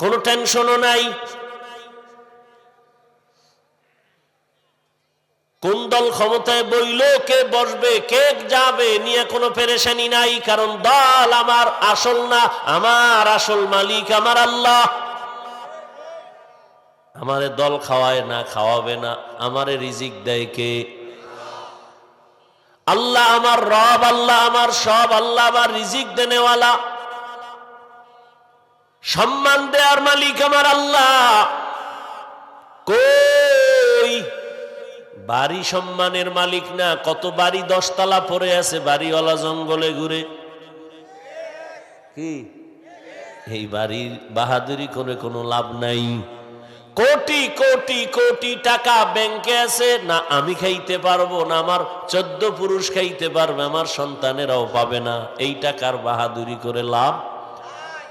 কোনো টেনশনও নাই। কোন দল ক্ষমতায় বইল, কে বসবে, কে যাবে, নিয়ে কোনো পেরেশানি নাই, কারণ দল আমার আসল না, আমার আসল মালিক আমার আল্লাহ। আমারে দল খাওয়ায় না, খাওয়াবে না, আমারে রিজিক দেয় কে? আল্লাহ আমার রব, আল্লাহ আমার সব, আল্লাহ আমার রিজিক দেনেওয়ালা। সম্মান দেওয়ার মালিক আমার আল্লাহ। কই? বাড়ি সম্মানের মালিক না, কত বাড়ি দশতলা পরে আছে, বাড়িওয়ালা জঙ্গলে ঘুরে। কি? এই বাড়ির বাহাদুরি করে কোনো লাভ নাই। কোটি কোটি কোটি টাকা ব্যাংকে আছে, না আমি খাইতে পারব, না আমার চোদ্দ পুরুষ খাইতে পারবে, আমার সন্তানেরাও পাবে না। এই টাকার বাহাদুরি করে লাভ?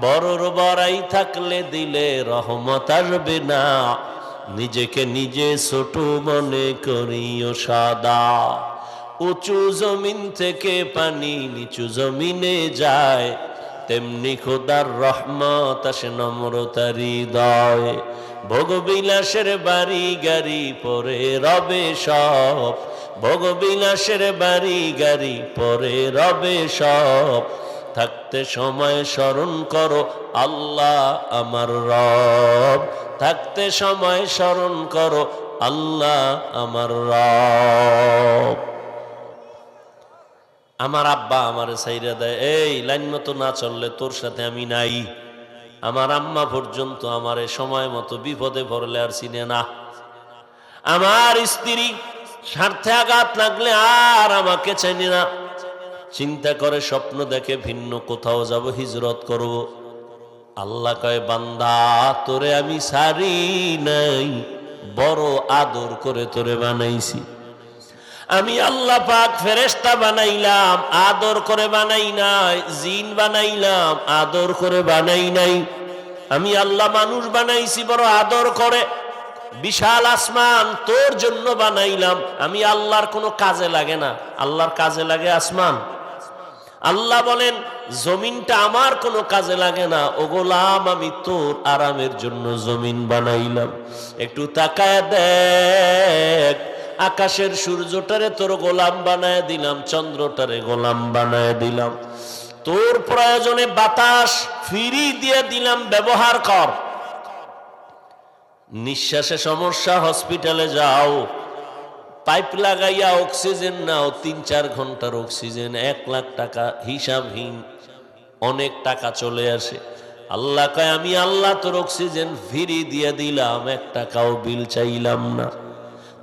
বড়র বড়াই থাকলে দিলে রহমত আসবে না। নিজেকে নিজে ছোট মনে করিও সাদা। উঁচু জমিন থেকে পানি নিচু জমিনে যায়। তেমনি খোদার রহমত আসে নম্রতার হৃদয়। ভোগবিলাসের বাড়ি গাড়ি পরে রবে সব। ভোগবিলাসের বাড়ি গাড়ি পরে রবে সব। থাকতে সময় স্মরণ করো, আল্লাহ আমার রব। থাকতে সময় স্মরণ করো, আল্লাহ আমার রব। আমার আব্বা আমার সাইরা দেয়, এই লাইন মতো না চললে তোর সাথে আমি নাই। আমার আম্মা পর্যন্ত আমার সময় মতো বিপদে পড়লে আর চিনে না। আমার স্ত্রী স্বার্থে আঘাত লাগলে আর আমাকে চেনে না। চিন্তা করে স্বপ্ন দেখে ভিন্ন কোথাও যাব, হিজরত করব। আল্লাহ কয়, বান্দা, তোরে আমি সারি নাই, বড় আদর করে তোরে বানাইছি। আমি আল্লাহ পাক ফেরেস্তা বানাইলাম, আদর করে বানাই নাই, জিন বানাইলাম, আদর করে বানাই নাই। আমি আল্লাহ মানুষ বানাইছি, বড় আদর করে। বিশাল আসমান, তোর জন্য বানাইলাম। আমি আল্লাহর কোনো কাজে লাগে না। আল্লাহর কাজে লাগে আসমান। আল্লাহ বলেন, জমিনটা আমার কোনো কাজে লাগে না। ও গোলাম, আমি তোর আরামের জন্য জমিন বানাইলাম। একটু তাকায় দেখ, আকাশের সূর্যটারে তোর গোলাম বানায় দিলাম, চন্দ্রটারে গোলাম বানায় দিলাম। তোর প্রয়োজনে বাতাস ফিরি দিয়ে দিলাম, ব্যবহার কর। নিঃশ্বাসে সমস্যা, হসপিটালে যাও। পাইপ লাগাইয়া অক্সিজেন নাও, তিন চার ঘণ্টার অক্সিজেন, এক লাখ টাকা হিসাবহীন অনেক টাকা চলে আসে। আল্লাহ কয়, আমি আল্লাহ তোর অক্সিজেন ফিরি দিয়ে দিলাম, এক টাকাও বিল চাইলাম না।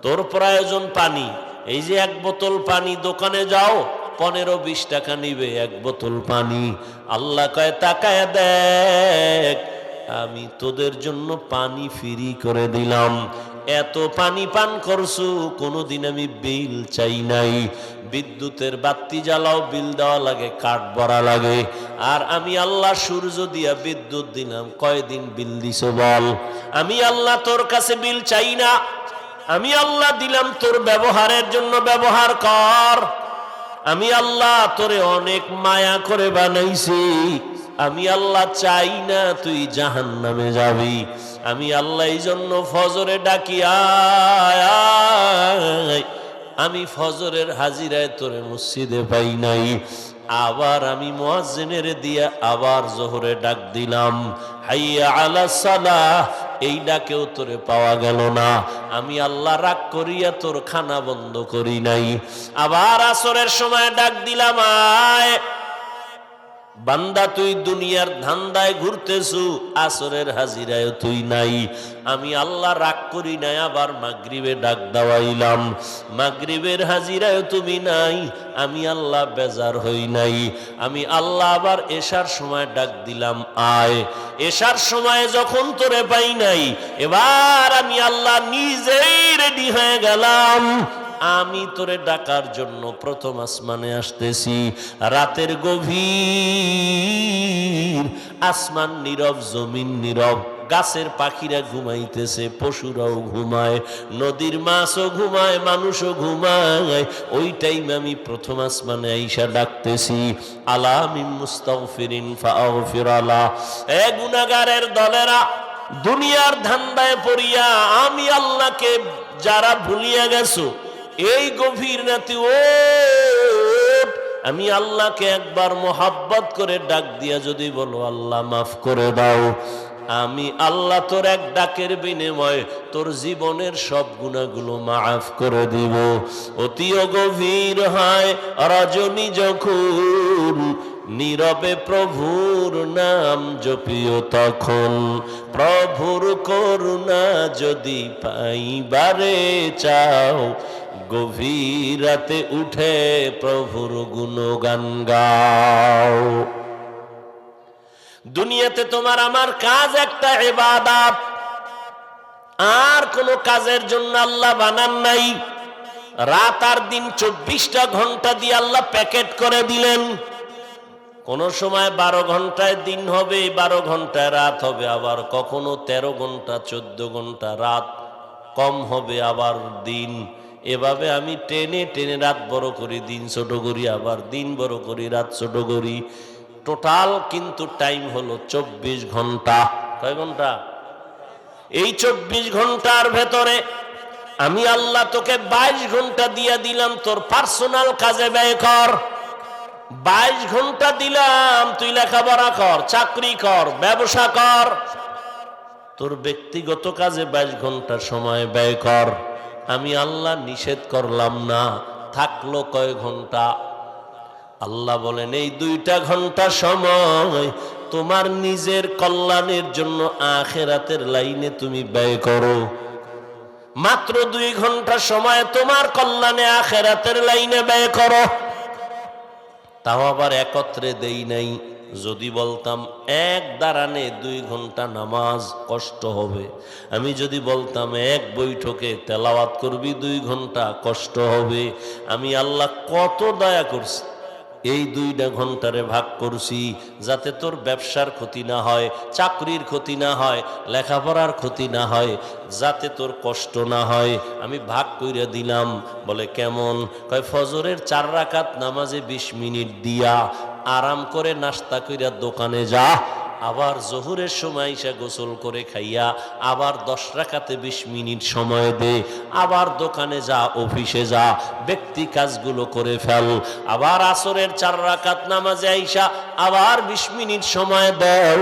তোর প্রয়োজন পানি, এই যে এক বোতল পানি, দোকানে যাও, পনেরো বিশ টাকা নিবে এক বোতল পানি। আল্লাহ কয়, তাকায় দেখ, আমি তোদের জন্য পানি ফ্রি করে দিলাম। এত পানি পান করছু, কোনোদিন আমি বিল চাই নাই। বিদ্যুতের বাতি জ্বালাও, বিল দেওয়া লাগে, কাঠ ভরা লাগে। আর আমি আল্লাহ সূর্য দিয়া বিদ্যুৎ দিলাম, কয়দিন বিল দিছ বল? আমি আল্লাহ তোর কাছে বিল চাই না। আমি আল্লাহ দিলাম তোর ব্যবহারের জন্য ব্যবহার কর। আমি আল্লাহ তোরে অনেক মায়া করে বানাইছি। আমি আল্লাহ চাই না তুই জাহান নামে যাবি। আমি আল্লাহ এই জন্য ফজরে ডাকি আয়। আমি ফজরের হাজিরায় তোরে মসজিদে পাই নাই। আবার আমি মোয়াজ্জিনের দিয়া আবার জোহরে ডাক দিলাম, হাইয়া আলা সালাহ। এই ডাকেও তোরে পাওয়া গেল না। আমি আল্লাহ রাগ করিয়া তোর খানা বন্ধ করি নাই। আবার আসরের সময় ডাক দিলাম, আয়। বান্দা, তুই দুনিয়ার ধান্দায় ঘুরতেছু, আসরের হাজিরায় তুই নাই। আমি আল্লাহ রাগ করি নাই, আবার মাগরিবে ডাক দাওয়াইলাম। মাগরিবের হাজিরায় তুমি নাই, আমি আল্লাহ বেজার হই নাই। আমি আল্লাহ আবার এশার সময় ডাক দিলাম, আয়। এশার সময় যখন তোরে পাই নাই, এবার আমি আল্লাহ নিজেই রেডি হয়ে গেলাম। আমি তোরে ডাকার জন্য প্রথম আসমানে আসতেছি। রাতের গভীর, আসমান নীরব, জমিন নীরব, গাছের পাখিরা ঘুমাইতেছে, পশুরাও ঘুমায়, নদীর মাছও ঘুমায়, মানুষও ঘুমায়। ওই টাইম আমি প্রথম আসমানে আইসা ডাকতেছি আলামিম মুস্তাগফিরিন ফাগফির আলা। এ গুনাহগারের দলেরা, দুনিয়ার ধান্দায় পড়িয়া আমি আল্লাহকে যারা ভুলিয়া গেছো এই গভীর রাতে ও, আমি আল্লাহকে একবার মোহাব্বত করে ডাক দিয়া যদি বলো, আল্লাহ মাফ করে দাও। আমি আল্লাহ তোর এক ডাকের বিনিময়ে তোর জীবনের সব গুণাগুলো মাফ করে দিব। অতিও গভীর হয় রজনী যখন নীরবে প্রভুর নাম জপিও তখন। প্রভুর করুণা যদি পাইবারে চাও গভীর রাতে উঠে প্রভুর গুণগান গাও। দুনিয়াতে তোমার আমার কাজ একটা এবাদাত আর কোন কাজের জন্য আল্লাহ বানান নাই। রাত আর দিন চব্বিশটা ঘণ্টা দিয়ে আল্লাহ প্যাকেট করে দিলেন। কোন সময় বারো ঘন্টায় দিন হবে, বারো ঘন্টায় রাত হবে, আবার কখনো তেরো ঘণ্টা, চোদ্দ ঘণ্টা, রাত কম হবে, আবার দিন এভাবে আমি টেনে টেনে রাত বড় করি, দিন ছোট করি, আবার দিন বড় করি, রাত ছোট করি। টোটাল কিন্তু টাইম হলো চব্বিশ ঘণ্টা। কয় ঘণ্টা? এই চব্বিশ ঘণ্টার ভেতরে আমি আল্লাহ তোকে বাইশ ঘণ্টা দিয়ে দিলাম, তোর পার্সোনাল কাজে ব্যয় কর। বাইশ ঘণ্টা দিলাম, তুই লেখাপড়া কর, চাকরি কর, ব্যবসা কর। তোর ব্যক্তিগত কাজে বাইশ ঘণ্টা সময় ব্যয় কর। আমি আল্লাহ নিষেধ করলাম না। থাকল কয় ঘণ্টা? আল্লাহ বলেন, এই দুইটা ঘণ্টা সময় তোমার নিজের কল্যাণের জন্য আখেরাতের লাইনে তুমি ব্যয় করো। মাত্র দুই ঘণ্টা সময় তোমার কল্যাণে আখেরাতের লাইনে ব্যয় করো। তাও আবার একত্রে দেই নাই। যদি বলতাম, এক দাঁড়ানে দুই ঘণ্টা নামাজ কষ্ট হবে। আমি যদি বলতাম, এক বৈঠকে তেলাওয়াত করবি, দুই ঘণ্টা কষ্ট হবে। আমি আল্লাহ কত দয়া করছি। এই দুইটা ঘন্টারে ভাগ করছি যাতে তোর ব্যবসার ক্ষতি না হয়, চাকরির ক্ষতি না হয়, লেখাপড়ার ক্ষতি না হয়, যাতে তোর কষ্ট না হয়। আমি ভাগ কইরা দিলাম, বলে কেমন? কয়, ফজরের চার রাকাত নামাজে বিশ মিনিট দিয়া আরাম করে নাস্তা কইরা দোকানে যা, আবার জহুরের সময় এসে গোসল করে খাইয়া, আবার দশ রাখাতে বিশ মিনিট সময় দে, আবার দোকানে যা, অফিসে যা, ব্যক্তি কাজগুলো করে ফেল, আবার আসরের চার রাখাত নামাজে আইসা, আবার বিশ মিনিট সময় দাও,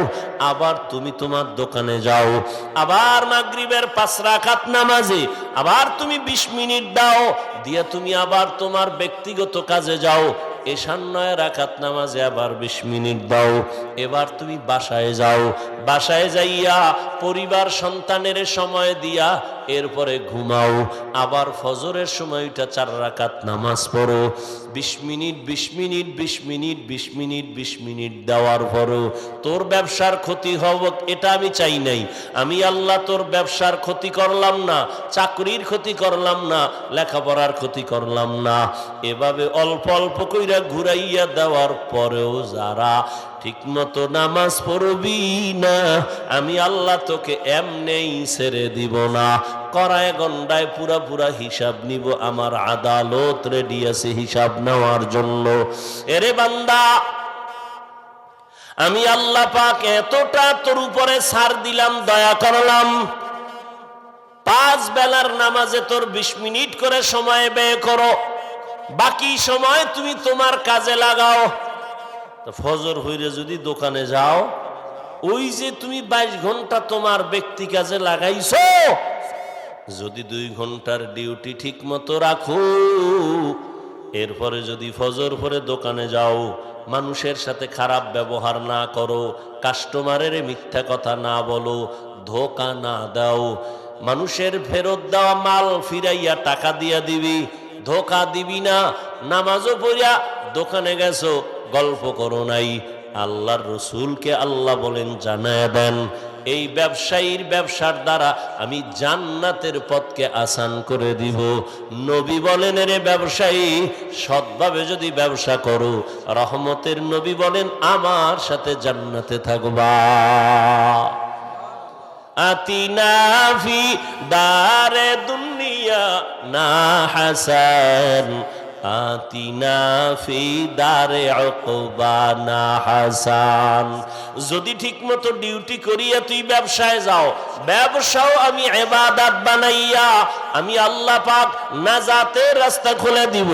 আবার তুমি তোমার দোকানে যাও, আবার মাগরিবের পাঁচ রাকাত নামাজে, আবার তুমি বিশ মিনিট দাও, দিয়ে তুমি আবার তোমার ব্যক্তিগত কাজে যাও এশান নয় রাখাত নামাজে আবার বিশ মিনিট দাও। এবার তুমি বাসায় যাও। বাসায় যাইয়া পরিবার সন্তানের সময় দিয়া এরপরে ঘুমাও, আবার ফজরের সময়টা চার রাকাত নামাজ পড়ো, বিশ মিনিট বিশ মিনিট বিশ মিনিট বিশ মিনিট বিশ মিনিট দেওয়ার পরও তোর ব্যবসার ক্ষতি হব এটা আমি চাই নাই। আমি আল্লাহ তোর ব্যবসার ক্ষতি করলাম না, চাকরির ক্ষতি করলাম না, লেখাপড়ার ক্ষতি করলাম না। এভাবে অল্প অল্প কইরা ঘুরাইয়া দেওয়ার পরেও যারা ঠিকমতো নামাজ পড়বি না, আমি আল্লাহ তোকে এমনেই ছেড়ে দিব না। করায় গন্ডায় পুরা পুরা হিসাব নিব, আমার আদালত রেডি আছে হিসাব নেওয়ার জন্য। এরে বান্দা, আমি আল্লাহ পাক এতটা তোর উপরে ছাড় দিলাম, দয়া করলাম। পাঁচ বেলার নামাজে তোর বিশ মিনিট করে সময় ব্যয় করো। বাকি সময় তুমি তোমার কাজে লাগাও। ফজর হইলে যদি দোকানে যাও, ওই যে তুমি বাইশ ঘণ্টা তোমার ব্যক্তি কাজে লাগাইছো, যদি দুই ঘণ্টার ডিউটি ঠিক মতো রাখো, এরপরে যদি ফজর পরে দোকানে যাও, মানুষের সাথে খারাপ ব্যবহার না করো, কাস্টমারের মিথ্যা কথা না বলো, ধোকা না দাও, মানুষের ফেরত দেওয়া মাল ফিরাইয়া টাকা দিয়া দিবি, ধোকা দিবি না, নামাজও পড়িয়া দোকানে গেছো গল্প করো নাই। আল্লাহর রসুলকে আল্লাহ বলেন, জানায় দেন, এই ব্যবসায়ীর ব্যবসার দ্বারা আমি জান্নাতের পথকে আসান করে দিব। নবী বলেন রে ব্যবসায়ী, সৎভাবে যদি ব্যবসা করো, রহমতের নবী বলেন, আমার সাথে জান্নাতে থাকবা। আতিনা ফি দারে দুনিয়া না হাসান উকবা না হাসান। যদি ঠিকমতো ডিউটি করিয়া তুই ব্যবসায় যাও, ব্যবসাও আমি এবাদাত বানাইয়া আমি আল্লাহ পাক নাজাতের রাস্তা খুলে দিব।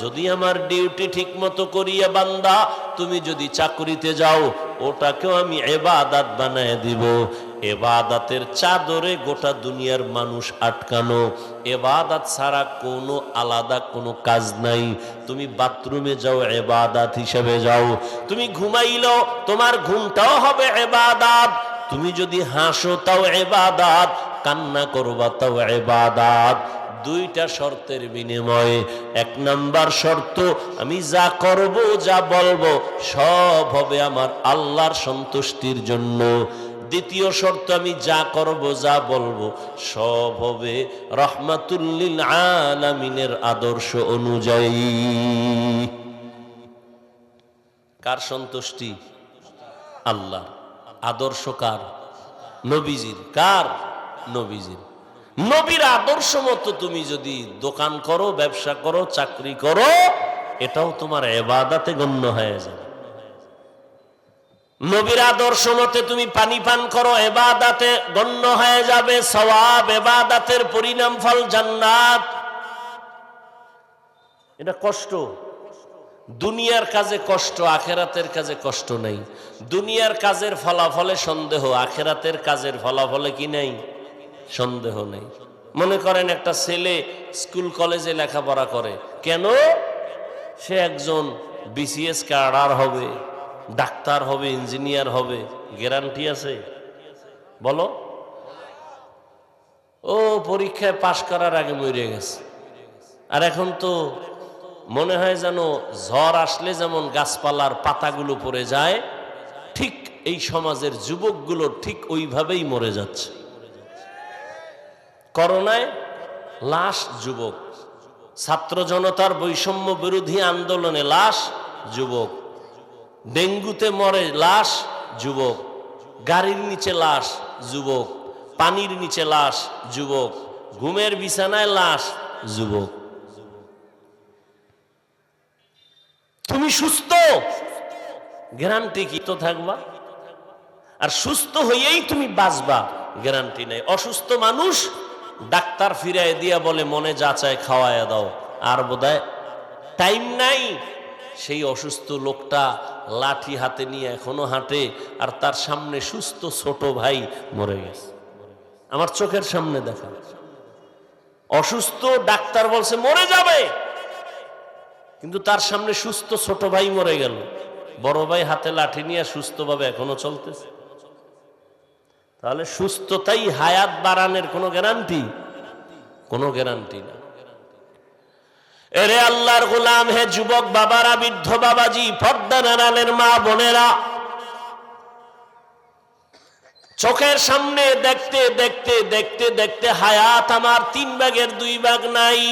যদি আমার ডিউটি ঠিকমতো করিয়া বান্দা, তুমি যদি চাকরিতে যাও, ওটাকেও আমি এবাদাত বানায় দিব। এবাদাতের চাদরে গোটা দুনিয়ার মানুষ আটকানো। এবাদাত ছাড়া কোনো আলাদা কোনো কাজ নাই। তুমি বাথরুমে যাও, এবাদাত হিসেবে যাও। তুমি ঘুমাইলো তোমার ঘুমটাও হবে এবাদাত। তুমি যদি হাসো, তাও এবাদাত। কান্না করবা, তাও এবাদাত। দুইটা শর্তের বিনিময়ে। এক নাম্বার শর্ত, আমি যা করব, যা বলব, সব হবে আমার আল্লাহর সন্তুষ্টির জন্য। দ্বিতীয় শর্ত আমি যা করব, যা বলব, সব হবে রহমাতুল্লিল আলামিনের আদর্শ অনুযায়ী। কার সন্তুষ্টি? আল্লাহ আদর্শ কার? নবীজির। কার? নবীজির। নবীর আদর্শ মতো তুমি যদি দোকান করো, ব্যবসা করো, চাকরি করো, এটাও তোমার এবাদাতে গণ্য হয়ে যাবে। নবীর আদর্শ মতে তুমি পানি পান করো, এবাদাতে গণ্য হয়ে যাবে, সওয়াব এবাদাতের পরিণাম ফল জান্নাত। এটা কষ্ট। দুনিয়ার কাজে কষ্ট, আখেরাতের কাজে কষ্ট নেই। দুনিয়ার কাজের ফলাফলে সন্দেহ, আখেরাতের কাজের ফলাফলে কি নেই? সন্দেহ নেই। মনে করেন একটা ছেলে স্কুল, কলেজে লেখাপড়া করে। কেন? সে একজন বিসিএস ক্যাডার হবে। ডাক্তার হবে, ইঞ্জিনিয়ার হবে, গ্যারান্টি আছে? বলো। ও, পরীক্ষায় পাশ করার আগে মরে গেছে। আর এখন তো মনে হয় যেন ঝড় আসলে যেমন গাছপালার পাতাগুলো পড়ে যায়, ঠিক এই সমাজের যুবকগুলো ঠিক ওইভাবেই মরে যাচ্ছে। করোনায় লাশ যুবক, ছাত্র জনতার বৈষম্য বিরোধী আন্দোলনে লাশ যুবক। ডেঙ্গুতে মরে লাশ, যুবক। গাড়ির নিচে লাশ, যুবক। পানির নিচে লাশ, যুবক। ঘুমের বিছানায় লাশ, যুবক। তুমি সুস্থ? গ্যারান্টি কি? তো থাকবা? আর সুস্থ হইয়েই তুমি বাঁচবা, গ্যারান্টি নেই। অসুস্থ মানুষ ডাক্তার ফিরাই দিয়া বলে, মনে যা চায় খাওয়ায় দাও। আর বোধহয় টাইম নাই। সেই অসুস্থ লোকটা লাঠি হাতে নিয়ে এখনও হাঁটে আর তার সামনে সুস্থ ছোট ভাই মরে গেছে। আমার চোখের সামনে দেখা। অসুস্থ ডাক্তার বলছে, মরে যাবে। কিন্তু তার সামনে সুস্থ ছোট ভাই মরে গেল। বড় ভাই হাতে লাঠি নিয়ে সুস্থভাবে এখনও চলতেছে। তাহলে সুস্থতাই হায়াত বাড়ানোর কোনো গ্যারান্টি কোনো গ্যারান্টি না। এরে আল্লাহর গোলাম, হে যুবক বাবারা, বৃদ্ধ বাবাজি, পর্দা নানালের মা বোনেরা। চোখের সামনে দেখতে দেখতে দেখতে দেখতে হায়াত আমার তিন ভাগের দুই ভাগ নাই।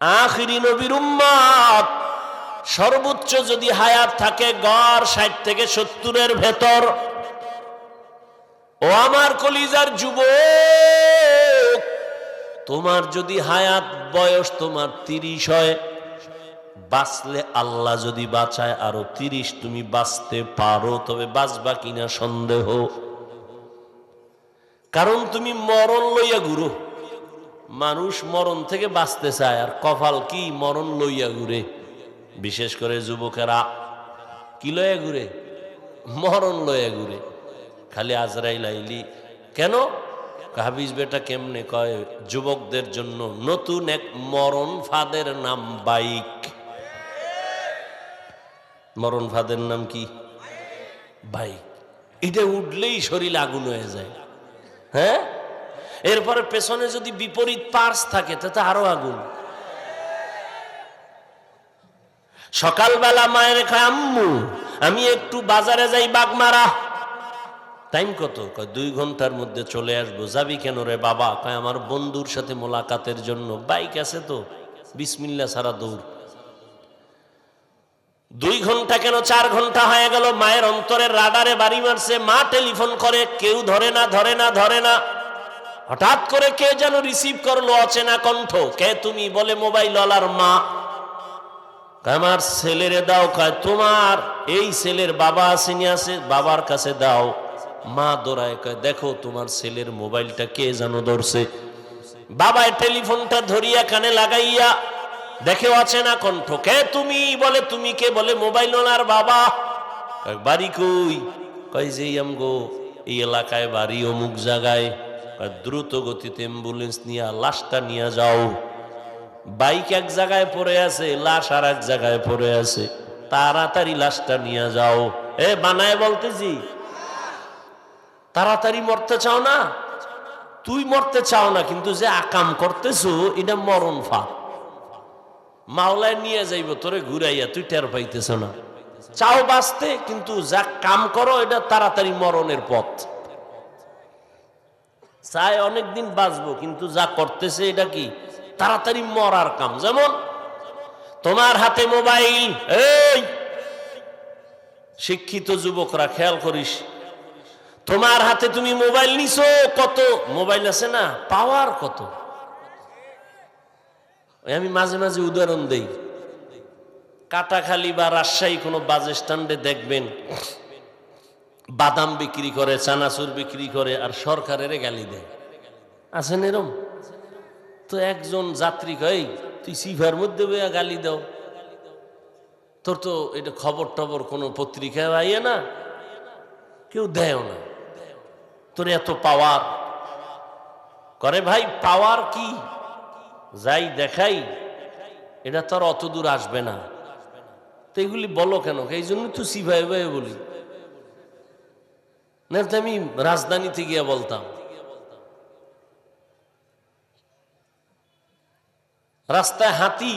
আখিরি নবীর উম্মত, সর্বোচ্চ যদি হায়াত থাকে গড় ষাট থেকে সত্তরের ভেতর। ও আমার কলিজার যুবক তোমার যদি হায়াত বয়স তোমার তিরিশ হয়, বাঁচলে আল্লাহ যদি বাঁচায় আরও তিরিশ, তুমি বাঁচতে পারো, তবে বাঁচবা কিনা সন্দেহ। কারণ তুমি মরণ লইয়া ঘুরো। মানুষ মরণ থেকে বাঁচতে চায়, আর কপাল কি? মরণ লইয়া ঘুরে। বিশেষ করে যুবকেরা, কি লইয়া ঘুরে? মরণ লইয়া ঘুরে। খালি আজরাইল আইলি। কেন? হাফিজ বেটা কেমনে কয়, যুবকদের জন্য নতুন এক মরণ ফাদের নাম বাইক। মরণ ফাদের নাম কি? বাইক। এটা উঠলেই শরীর আগুন হয়ে যায়। হ্যাঁ? এরপরে পেছনে যদি বিপরীত পার্স থাকে, তাতে আরও আগুন। সকালবেলা মায়ের কয় আম্মু, আমি একটু বাজারে যাই বাগমারা। টাইম কত? দুই ঘণ্টার মধ্যে চলে আসব। যাবি কেন রে বাবা? কয়, আমার বন্ধুর সাথে মোলাকাতের জন্য। বাইক আছে তো? বিসমিল্লা সারা দৌড়। দুই ঘণ্টা কেন? চার ঘণ্টা হয়ে গেল। মায়ের অন্তরের রাডারে বাড়ি মারছে। মা টেলিফোন করে, কেউ ধরে না ধরে না ধরে না। হঠাৎ করে কে যেন রিসিভ করল অচেনা কণ্ঠ। কে তুমি বলে মোবাইল ওয়ালার মা। আমার ছেলেরে দাও। কয়, তোমার এই ছেলের বাবা আসেনি আছে? বাবার কাছে দাও। মা দৌড়ায় কয়, দেখো, তোমার ছেলের মোবাইলটা কে যেন ধরছে? বাবায় টেলিফোনটা ধরিয়া কানে লাগাইয়া, দেখে আছে না কণ্ঠ, কে তুমি? বলে, তুমি কে? বলে, মোবাইল ওনার বাবা। বাড়ি কই? কই যে আমগো এই এলাকায় বাড়ি, অমুক জায়গায়। দ্রুত গতিতে অ্যাম্বুলেন্স নিয়ে, লাশটা নিয়ে যাও। বাইক এক জায়গায় পড়ে আছে, লাশ আর এক জায়গায় পড়ে আছে। তাড়াতাড়ি লাশটা নিয়ে যাও। এ, বানায় বলতেছি তাড়াতাড়ি মরতে চাও না? তুই মরতে চাও না, কিন্তু যে আকাম করতেছো, এটা মরণ ফা মাওলায় নিয়ে যাইব, তোরে ঘুরাইয়া, তুই টের পাইতেছ না। চাও বাঁচতে, কিন্তু যা কাম করো, এটা তাড়াতাড়ি মরণের পথ। চাই অনেকদিন বাঁচবো, কিন্তু যা করতেছে, এটা কি? তাড়াতাড়ি মরার কাম। যেমন তোমার হাতে মোবাইল, এই শিক্ষিত যুবকরা, খেয়াল করিস তোমার হাতে তুমি মোবাইল নিছো, কত? মোবাইল আছে না? পাওয়ার কত? আমি মাঝে মাঝে উদাহরণ দেই। কাটাখালি বা রাজশাহী কোনো বাস স্ট্যান্ডে দেখবেন, বাদাম বিক্রি করে, চানাচুর বিক্রি করে আর সরকারের গালি দেয়। আছেন এরম? তো একজন যাত্রী কই তুই সিভার মধ্যে বইয়া গালি দাও। তোর তো এটা খবর টবর কোনো পত্রিকায় আইয়ে না, কেউ দেয় না। তোর এত পাওয়ার। করে ভাই, পাওয়ার কি? যাই দেখাই, এটা তো আর অত দূর আসবে না। তো এগুলি বলো কেন? এই জন্য তো সিভাই ভাই বলি। না, তো আমি রাজধানীতে গিয়ে বলতাম। রাস্তায় হাতি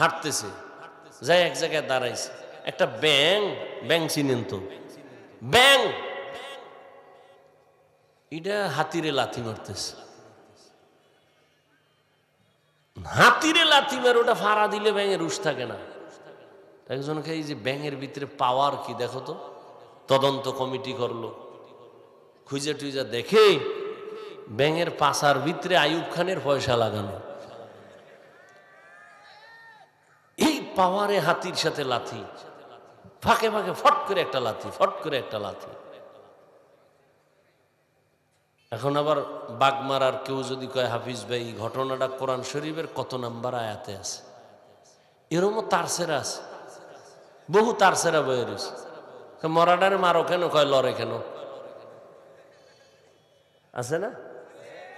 হাঁটতেছে, যাই এক জায়গায় দাঁড়াইছে। একটা ব্যাং ব্যাং চিনেন তো? ব্যাং এটা হাতিরে লাথি মারতেছে। হাতিরে লাথি মারে, ওটা ফাড়া দিলে ব্যাঙের রুশ থাকে না। একজনকে এই যে ব্যাঙের ভিতরে পাওয়ার কি, দেখো তো। তদন্ত কমিটি করল। খুঁজে টুইজা দেখে ব্যাঙের পাশার ভিতরে আয়ুব খানের পয়সা লাগানো। এই পাওয়ারে হাতির সাথে লাথি। ফাঁকে ফাঁকে ফট করে একটা লাথি, ফট করে একটা লাথি। এখন আবার বাগমারার কেউ যদি কয়, হাফিজ ভাই, এই ঘটনাটা কোরআন শরীফের কত নাম্বার আয়াতে আছে? এরমও তারসেরা আছে। বহু তারসেরা বয়ে রয়েছে। মরাডারে মারো কেন? কয়, লড়ে কেন? আছে না?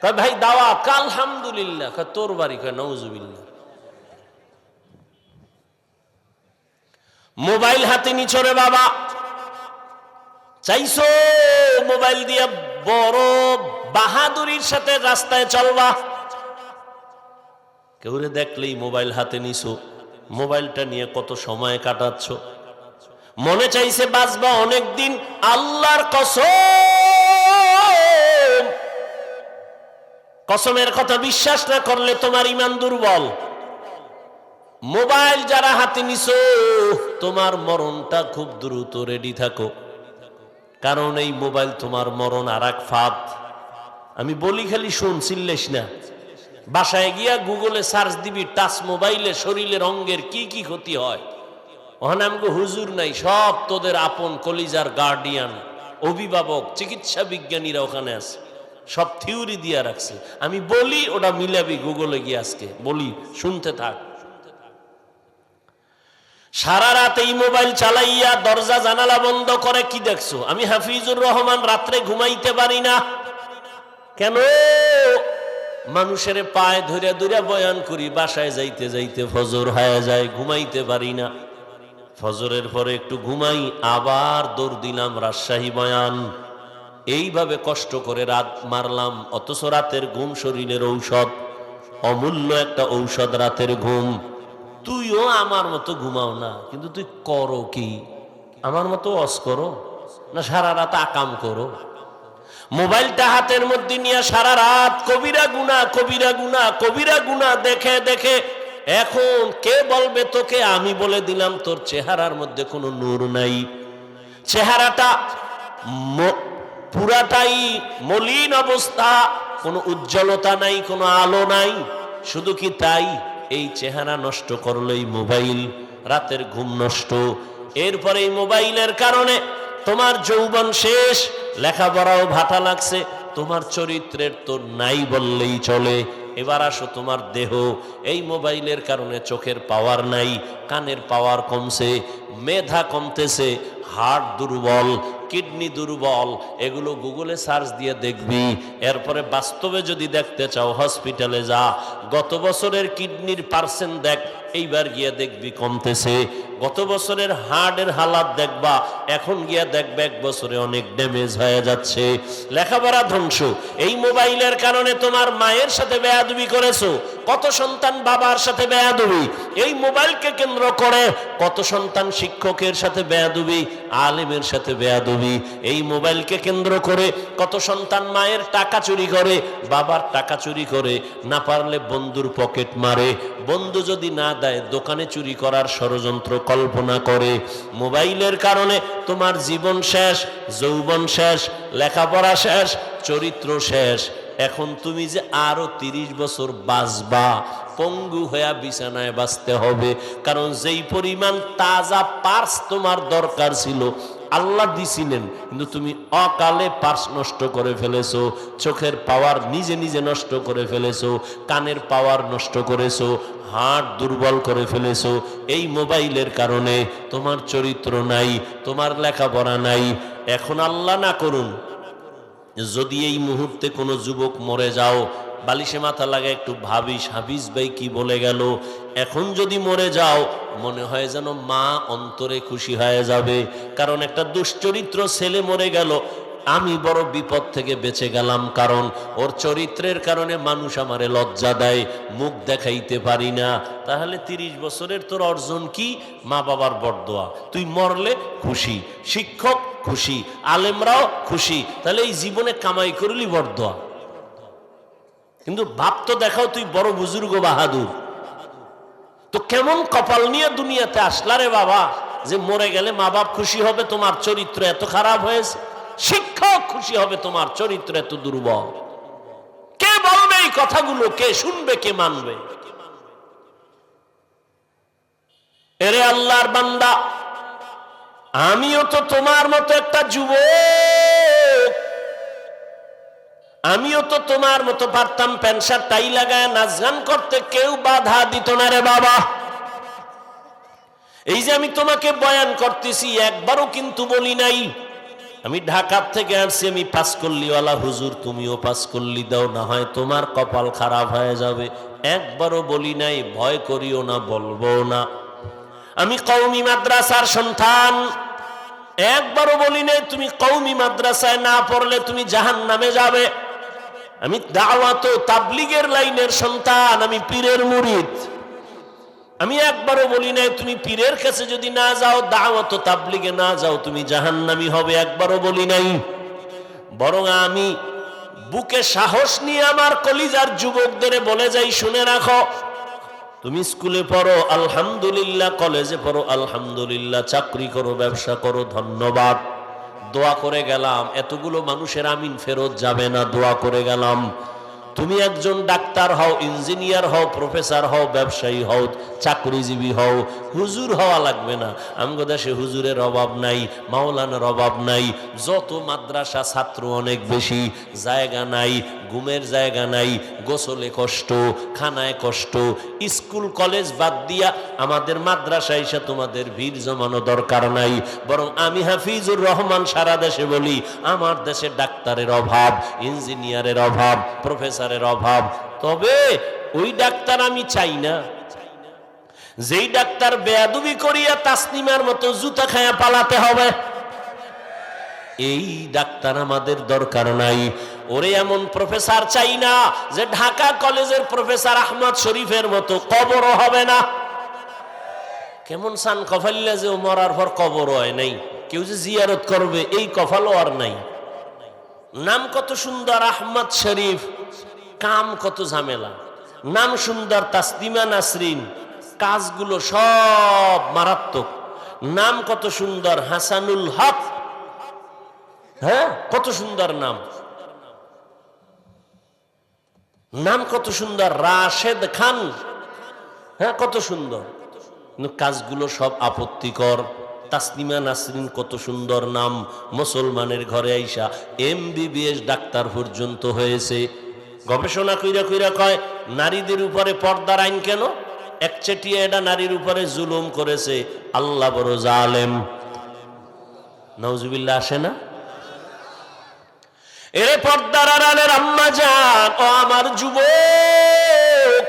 কয়, ভাই, দাওয়া কাল হামদুলিল্লাহ কয়, তোর বাড়ি? কয় নৌজুবিল্লা মোবাইল হাতে নিছরে বাবা। চাইছো মোবাইল দিয়ে বড় বাহাদুরির সাথে রাস্তায় চলবা। কেউরে দেখলেই মোবাইল হাতে নিছো, মোবাইলটা নিয়ে কত সময় কাটাচ্ছ। মনে চাইছে বাঁচবা অনেকদিন, আল্লাহর কসম। কসমের কথা বিশ্বাস না করলে তোমার ইমান দুর্বল। মোবাইল যারা হাতে নিছো, তোমার মরণটা খুব দ্রুত রেডি থাকো। কারণ এই মোবাইল তোমার মরণ আর এক ফাঁদ। আমি বলি খালি শুন, চিল্লেস না। বাসায় গিয়া গুগলে সার্চ দিবি, টাচ মোবাইলে শরীরের অঙ্গের কি কি ক্ষতি হয়। ওখানে আমাকে হুজুর নাই, সব তোদের আপন কলিজার গার্ডিয়ান অভিভাবক, চিকিৎসা বিজ্ঞানীরা ওখানে আছে। সব থিওরি দিয়া রাখছে। আমি বলি, ওটা মিলাবি গুগলে গিয়ে আজকে। বলি, শুনতে থাক। সারা রাত এই মোবাইল চালাইয়া দরজা জানালা বন্ধ করে কি দেখছ? আমি হাফিজুর রহমান রাত্রে ঘুমাইতে পারি না। কেন? মানুষের পায়ে ধরে ধরে বয়ান করি, বাসায় যাইতে যাইতে ফজর হয়ে যায়, ঘুমাইতে পারি না। ফজরের পরে একটু ঘুমাই, আবার দৌড় দিলাম রাজশাহী বয়ান। এইভাবে কষ্ট করে রাত মারলাম, অথচ রাতের ঘুম শরীরের ঔষধ। অমূল্য একটা ঔষধ রাতের ঘুম। তুইও আমার মতো ঘুমাও না, কিন্তু তুই করো কি? আমার মতো অস করো না সারা রাত আকাম করো? মোবাইলটা হাতের মধ্যে নিয়ে সারা রাত কবিরা গুনা কবিরা গুনা কবিরা গুনা দেখে দেখে এখন কে বলবে তোকে? আমি বলে দিলাম তোর চেহারার মধ্যে কোনো নূর নাই। চেহারাটা পুরাটাই মলিন অবস্থা, কোনো উজ্জ্বলতা নাই, কোনো আলো নাই, শুধু কি তাই? এই চেহারা নষ্ট করল এই মোবাইল, রাতের ঘুম নষ্ট। এরপরে এই মোবাইলের কারণে তোমার যৌবন শেষ, লেখাপড়াও ভাটা লাগছে, তোমার চরিত্রের তো নাই বললেই চলে। এবার আসো তোমার দেহ, এই মোবাইলের কারণে চোখের পাওয়ার নাই, কানের পাওয়ার কমছে, মেধা কমতেছে হার্ট দুর্বল কিডনি দুর্বল, এগুলো গুগলে সার্চ দিয়ে দেখবি। এরপরে বাস্তবে যদি দেখতে চাও, হসপিটালে যা। গত বছরের কিডনির পার্সেন্ট দেখ, এইবার গিয়ে দেখবি কমতেছে। গত বছরের হার্টের হালাত দেখবা, এখন গিয়া দেখবে এক বছরে অনেক ড্যামেজ হয়ে যাচ্ছে। লেখাপড়া ধ্বংস। এই মোবাইলের কারণে তোমার মায়ের সাথে বেয়াদুবি করেছ, কত সন্তান বাবার সাথে বেয়াদবি, এই মোবাইলকে কেন্দ্র করে কত সন্তান শিক্ষকের সাথে বেয়াদুবি, আলেমের সাথে বেয়াদুবি, এই মোবাইলকে কেন্দ্র করে কত সন্তান মায়ের টাকা চুরি করে, বাবার টাকা চুরি করে, না পারলে বন্ধুর পকেট মারে। বন্ধু যদি না দেয়, দোকানে চুরি করার ষড়যন্ত্র কল্পনা করে। মোবাইলের কারণে তোমার জীবন শেষ, যৌবন শেষ, লেখাপড়া শেষ, চরিত্র শেষ। এখন তুমি যে আরও তিরিশ বছর বাঁচবা, পঙ্গু হয়ে বিছানায় বাঁচতে হবে। কারণ যেই পরিমাণ তাজা পার্স তোমার দরকার ছিল আল্লাহ দিছিলেন, কিন্তু তুমি অকালে পার্স নষ্ট করে ফেলেছো, চোখের পাওয়ার নিজে নিজে নষ্ট করে ফেলেছো, কানের পাওয়ার নষ্ট করেছ হার্ট দুর্বল করে ফেলেছো, এই মোবাইলের কারণে তোমার চরিত্র নাই, তোমার লেখাপড়া নাই। এখন আল্লাহ না করুন, যদি এই মুহূর্তে কোনো যুবক মরে যাও, বালিশে মাথা লাগে একটু ভাবিস হাবিজ ভাই কি বলে গেল, এখন যদি মরে যাও মনে হয় যেন মা অন্তরে খুশি হয়ে যাবে। কারণ একটা দুশ্চরিত্র ছেলে মরে গেল, আমি বড় বিপদ থেকে বেঁচে গেলাম। কারণ ওর চরিত্রের কারণে মানুষ আমারে লজ্জা দেয়, মুখ দেখাইতে পারি না। তাহলে তিরিশ বছরের তোর অর্জন কি? মা বাবার বরদোয়া। তুই মরলে খুশি, শিক্ষক খুশি, আলেমরাও খুশি। তাহলে এই জীবনে কামাই করলি বরদোয়া। কিন্তু ভাব তো দেখাও তুই বড় বুজুর্গ বাহাদুর। তো কেমন কপাল নিয়ে দুনিয়াতে আসলা রে বাবা যে মরে গেলে মা বাপ খুশি হবে, তোমার চরিত্র এত খারাপ হয়েছে। শিক্ষক খুশি হবে, তোমার চরিত্র এত দুর্বল। কে বলবে এই কথাগুলো? কে শুনবে, কে মানবে? এরে আল্লাহর বান্দা, আমিও তো তোমার মতো একটা যুবক। আমিও তো তোমার মতো পারতাম প্যান্ট শার্ট, টাই লাগায় নাচ গান করতে, কেউ বাধা দিত না রে বাবা। এই যে আমি তোমাকে বয়ান করতেছি, একবারও কিন্তু বলি নাই। আমি ঢাকার থেকে আসছি, আমি পাস করলিওয়ালা হুজুর, তুমিও পাস করলি দাও, না হয় তোমার কপাল খারাপ হয়ে যাবে। একবারও বলি নাই, ভয় করিও না বলব না। আমি কৌমি মাদ্রাসার সন্তান। একবারও বলি নাই, তুমি কৌমি মাদ্রাসায় না পড়লে তুমি জাহান নামে যাবে। আমি দাওয়াত তাবলিগের লাইনের সন্তান, আমি পীরের মুরিদ। আমি একবারও বলি নাই, তুমি পীরের কাছে যদি না যাও, দাওয়াত তাবলিগে না যাও, তুমি জাহান্নামি হবে, একবারও বলি নাই। বরং আমি বুকে সাহস নিয়ে আমার কলিজার যুবকদের বলে যাই, শুনে রাখো। তুমি স্কুলে পড়ো, আলহামদুলিল্লাহ, কলেজে পড়ো, আলহামদুলিল্লাহ, চাকরি করো, ব্যবসা করো, ধন্যবাদ। দোয়া করে গেলাম এতগুলো মানুষের আমিন ফেরত যাবে না দোয়া করে গেলাম। তুমি একজন ডাক্তার হও, ইঞ্জিনিয়ার হও, প্রফেসর হও, ব্যবসায়ী হও, চাকরিজীবী হও, হুজুর হওয়া লাগবে না। আমগো দেশে হুজুরের অভাব নাই, মাওলানার অভাব নাই, যত মাদ্রাসা ছাত্র অনেক বেশি, জায়গা নাই, ঘুমের জায়গা নাই, গোসলে কষ্ট, খানায় কষ্ট, স্কুল, কলেজ বাদ দিয়া আমাদের মাদ্রাসা এসে তোমাদের ভিড় জমানো দরকার নাই। বরং আমি হাফিজুর রহমান সারা দেশে বলি, আমার দেশে ডাক্তারের অভাব, ইঞ্জিনিয়ারের অভাব প্রফেসরের অভাব। তবে ওই ডাক্তার আমি চাই না। যেই ডাক্তার বেয়াদুবি করিয়া তাসনিমার মতো জুতা খায়া পালাতে হবে। এই ডাক্তার আমাদের দরকার নাই। ওরে এমন প্রফেসর চাই না যে ঢাকা কলেজের প্রফেসর আহমদ শরীফের মতো কবরও হবে না। কেমন সান কফাল্লা যে মরার পর কবর হয় নাই। কেউ যে জিয়ারত করবে, এই কফালও আর নাই। নাম কত সুন্দর আহমদ শরীফ, কাম কত ঝামেলা। নাম সুন্দর তাসলিমা নাসরিন, কাজগুলো সব মারাত্মক। নাম কত সুন্দর হাসানুল হক হ্যাঁ? কত সুন্দর নাম। নাম কত সুন্দর রাশেদ খান হ্যাঁ? কত সুন্দর। কাজগুলো সব আপত্তিকর। তাসনিমা নাসরিন কত সুন্দর নাম। মুসলমানের ঘরে আইসা এমবিবিএস ডাক্তার পর্যন্ত হয়েছে। গবেষণা কইরা কইরা কয়, নারীদের উপরে পর্দার আইন কেন? একচেটিয়া এটা নারীর উপরে জুলুম করেছে। আল্লাহ বড় জালেম। নওজুবিল্লাহ আসে না? এরে পর্দার আড়ালের আম্মা যান, ও আমার যুবক।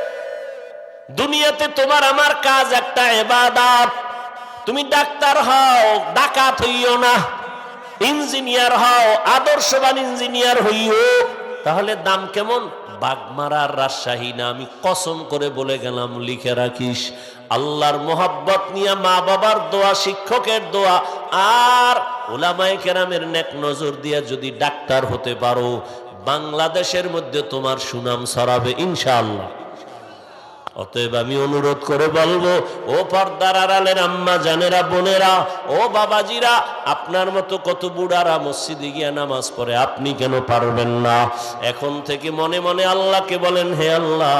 দুনিয়াতে তোমার আমার কাজ একটা এবাদাত। তুমি ডাক্তার হও, ডাকাত হইও না। ইঞ্জিনিয়ার হও, আদর্শবান ইঞ্জিনিয়ার হইও। তাহলে দাম কেমন? বাগমারার রাজশাহী না, আমি কসম করে বলে গেলাম, লিখে রাখিস। আল্লাহর মোহাব্বত নিয়ে মা বাবার দোয়া, শিক্ষকের দোয়া। আর ওলামায়ে কেরামের নেক নজর দিয়া যদি ডাক্তার হতে পারো, বাংলাদেশের মধ্যে তোমার সুনাম ছড়াবে, ইনশাআল্লাহ। অতএব আমি অনুরোধ করে বলব, ও পর্দার আড়ালের আম্মা, জানেরা, বোনেরা, ও বাবাজিরা, আপনার মতো কত বুড়ারা মসজিদে গিয়া নামাজ পড়ে, আপনি কেন পারবেন না? এখন থেকে মনে মনে আল্লাহকে বলেন, হে আল্লাহ,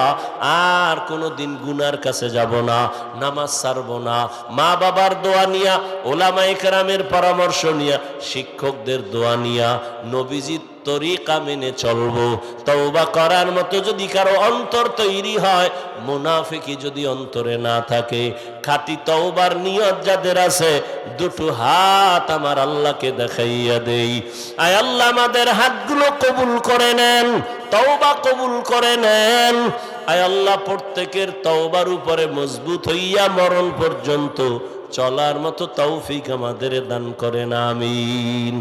আর কোনো দিন গুনার কাছে যাব না, নামাজ ছাড়ব না। মা বাবার দোয়া নিয়া ওলামায়ে কেরামের পরামর্শ নিয়া, শিক্ষকদের দোয়া নিয়া, নবীজির তরিকা মেনে চলবো। তওবা করার মতো যদি কারও অন্তর তৈরি হয় মুনাফিকি যদি অন্তরে না থাকে, খাঁটি তওবার নিয়ত যাদের আছে, দুটো হাত আমার আল্লাহকে দেখাইয়া দেই। আয় আল্লাহ, আমাদের হাতগুলো কবুল করে নেন, তওবা কবুল করে নেন। আয় আল্লাহ, প্রত্যেকের তওবার উপরে মজবুত হইয়া মরণ পর্যন্ত চলার মতো তৌফিক আমাদের দান করেন, আমিন।